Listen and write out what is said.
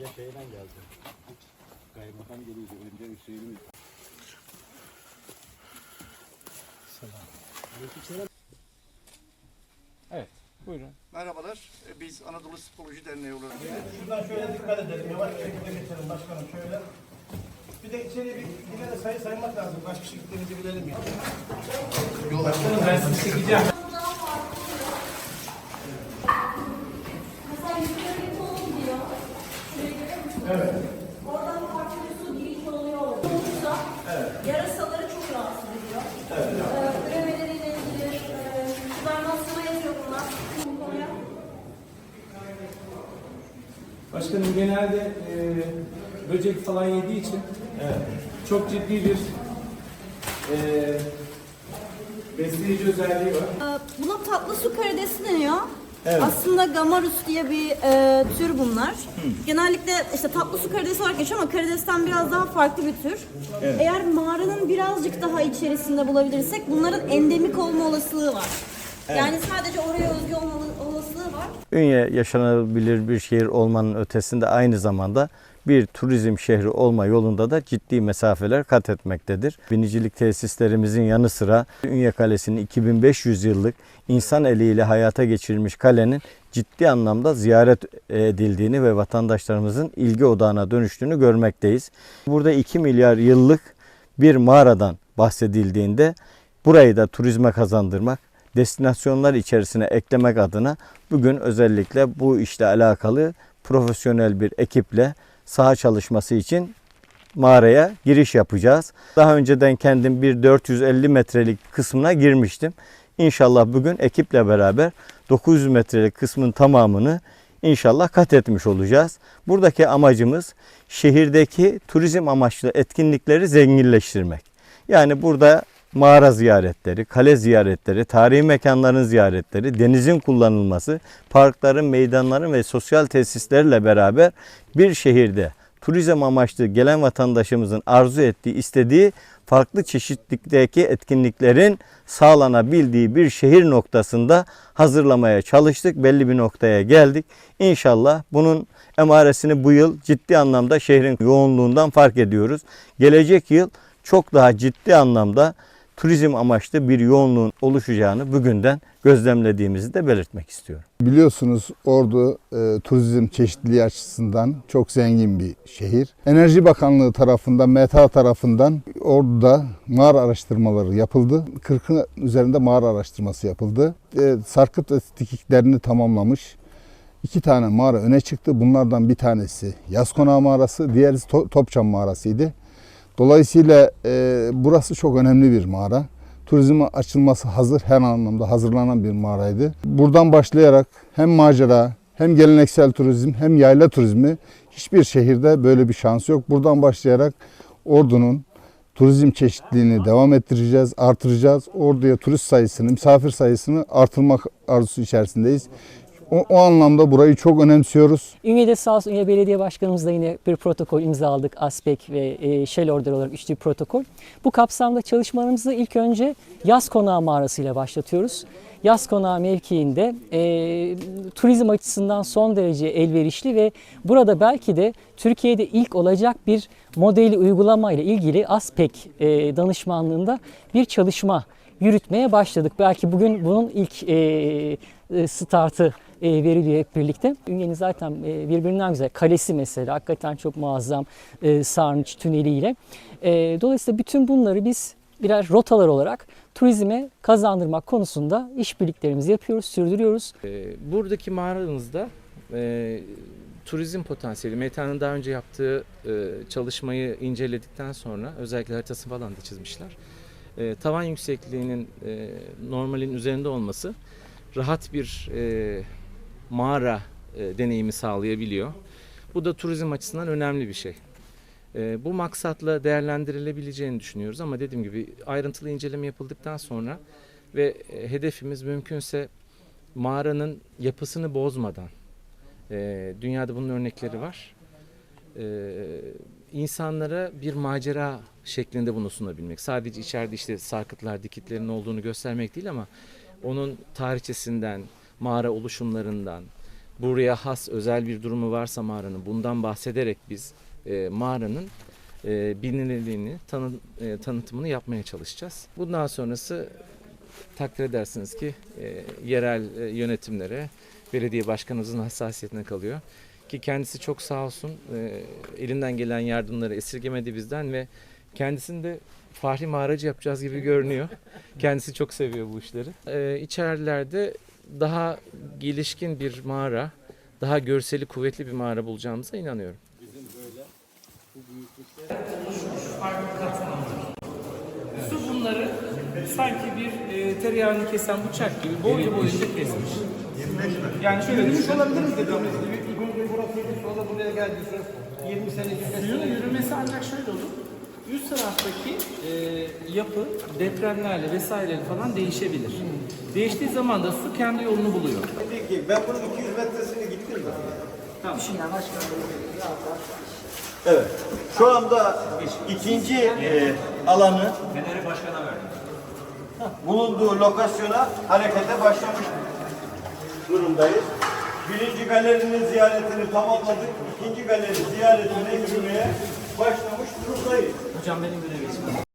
Önce şeyle geldi. Kaymakam geliyordu. Önce Hüseyin'in Evet. Buyurun. Merhabalar. e, Biz Anadolu Spoloji Derneği olarak Şuradan şöyle dikkat edelim. Yavaş bir şekilde geçelim başkanım şöyle. Bir de içeri bir yine de sayı saymak lazım. Kaç kişi gittiğimizi bilelim ya. Başkanım ben sizi çekeceğim. Başkanım genelde e, böcek falan yediği için çok ciddi bir e, besleyici özelliği var. Ee, Buna tatlı su karidesi deniyor. Aslında gamarus diye bir e, tür bunlar. Genellikle işte tatlı su karidesi olarak geçiyor ama karidesten biraz daha farklı bir tür. Eğer mağaranın birazcık daha içerisinde bulabilirsek bunların endemik olma olasılığı var. Yani sadece oraya özgü olma. Ünye yaşanabilir bir şehir olmanın ötesinde aynı zamanda bir turizm şehri olma yolunda da ciddi mesafeler kat etmektedir. Binicilik tesislerimizin yanı sıra Ünye Kalesi'nin 2500 yıllık insan eliyle hayata geçirilmiş kalenin ciddi anlamda ziyaret edildiğini ve vatandaşlarımızın ilgi odağına dönüştüğünü görmekteyiz. Burada 2 milyar yıllık bir mağaradan bahsedildiğinde burayı da turizme kazandırmak, destinasyonlar içerisine eklemek adına bugün özellikle bu işle alakalı profesyonel bir ekiple saha çalışması için mağaraya giriş yapacağız. Daha önceden kendim bir 450 metrelik kısmına girmiştim. İnşallah bugün ekiple beraber 900 metrelik kısmın tamamını inşallah kat etmiş olacağız. Buradaki amacımız şehirdeki turizm amaçlı etkinlikleri zenginleştirmek. Yani burada mağara ziyaretleri, kale ziyaretleri, tarihi mekanların ziyaretleri, denizin kullanılması, parkların, meydanların ve sosyal tesislerle beraber bir şehirde turizm amaçlı gelen vatandaşımızın arzu ettiği, istediği farklı çeşitlikteki etkinliklerin sağlanabildiği bir şehir noktasında hazırlamaya çalıştık. Belli bir noktaya geldik. İnşallah bunun emaresini bu yıl ciddi anlamda şehrin yoğunluğundan fark ediyoruz. Gelecek yıl çok daha ciddi anlamda turizm amaçlı bir yoğunluğun oluşacağını bugünden gözlemlediğimizi de belirtmek istiyorum. Biliyorsunuz Ordu e, turizm çeşitliliği açısından çok zengin bir şehir. Enerji Bakanlığı tarafından, META tarafından Ordu'da mağara araştırmaları yapıldı. 40'ın üzerinde mağara araştırması yapıldı. E, sarkıt ve dikiklerini tamamlamış. İki tane mağara öne çıktı. Bunlardan bir tanesi Yaz Mağarası, diğeri To- Topçam Mağarası'ydı. Dolayısıyla e, burası çok önemli bir mağara. Turizme açılması hazır, her anlamda hazırlanan bir mağaraydı. Buradan başlayarak hem macera, hem geleneksel turizm, hem yayla turizmi hiçbir şehirde böyle bir şans yok. Buradan başlayarak Ordu'nun turizm çeşitliliğini devam ettireceğiz, artıracağız. Ordu'ya turist sayısını, misafir sayısını artırmak arzusu içerisindeyiz. O, o anlamda burayı çok önemsiyoruz. Ünye'de sağ olsun Ünye Belediye Başkanımızla yine bir protokol imzaladık. ASPEK ve e, Shell Order olarak üçlü protokol. Bu kapsamda çalışmalarımızı ilk önce Yaz Konağı Mağarası ile başlatıyoruz. Yaz Konağı mevkiinde e, turizm açısından son derece elverişli ve burada belki de Türkiye'de ilk olacak bir modeli uygulama ile ilgili ASPEK e, danışmanlığında bir çalışma yürütmeye başladık. Belki bugün bunun ilk e, e, startı veriliyor hep birlikte. Ünye'nin zaten e, birbirinden güzel. Kalesi mesela hakikaten çok muazzam e, sarnıç tüneliyle. E, dolayısıyla bütün bunları biz birer rotalar olarak turizme kazandırmak konusunda işbirliklerimizi yapıyoruz, sürdürüyoruz. Buradaki mağaranızda e, turizm potansiyeli, Meta'nın daha önce yaptığı e, çalışmayı inceledikten sonra özellikle haritası falan da çizmişler. E, tavan yüksekliğinin e, normalin üzerinde olması rahat bir e, mağara e, deneyimi sağlayabiliyor. Bu da turizm açısından önemli bir şey. E, bu maksatla değerlendirilebileceğini düşünüyoruz ama dediğim gibi ayrıntılı inceleme yapıldıktan sonra ve e, hedefimiz mümkünse mağaranın yapısını bozmadan, e, dünyada bunun örnekleri var, e, insanlara bir macera şeklinde bunu sunabilmek. Sadece içeride işte sarkıtlar, dikitlerin olduğunu göstermek değil ama onun tarihçesinden, mağara oluşumlarından, buraya has özel bir durumu varsa mağaranın bundan bahsederek biz e, mağaranın e, bilinirliğini, tanı, e, tanıtımını yapmaya çalışacağız. Bundan sonrası takdir edersiniz ki e, yerel e, yönetimlere, belediye başkanımızın hassasiyetine kalıyor. Ki kendisi çok sağ olsun e, elinden gelen yardımları esirgemedi bizden ve kendisini de fahri mağaracı yapacağız gibi görünüyor. Kendisi çok seviyor bu işleri. E, içerilerde daha gelişkin bir mağara, daha görseli kuvvetli bir mağara bulacağımıza inanıyorum. Su bunları sanki bir e, tereyağını kesen bıçak gibi boylu boyunca kesmiş. Yani şöyle düşün. olabiliriz dediğimiz gibi. İlk önce burasıydı sonra buraya geldi. Sonra 20 sene 25 Suyun yürümesi ancak şöyle olur. Üst taraftaki e, yapı depremlerle vesaireyle falan değişebilir. Değiştiği zaman da su kendi yolunu buluyor. Peki ben bunun 200 metresini gittim mi? Evet. Şu anda ikinci e, alanı bulunduğu lokasyona harekete başlamış durumdayız. Birinci galerinin ziyaretini tamamladık. İkinci galeri ziyaretine yürümeye başlamış durumdayız. Hocam benim geçmem.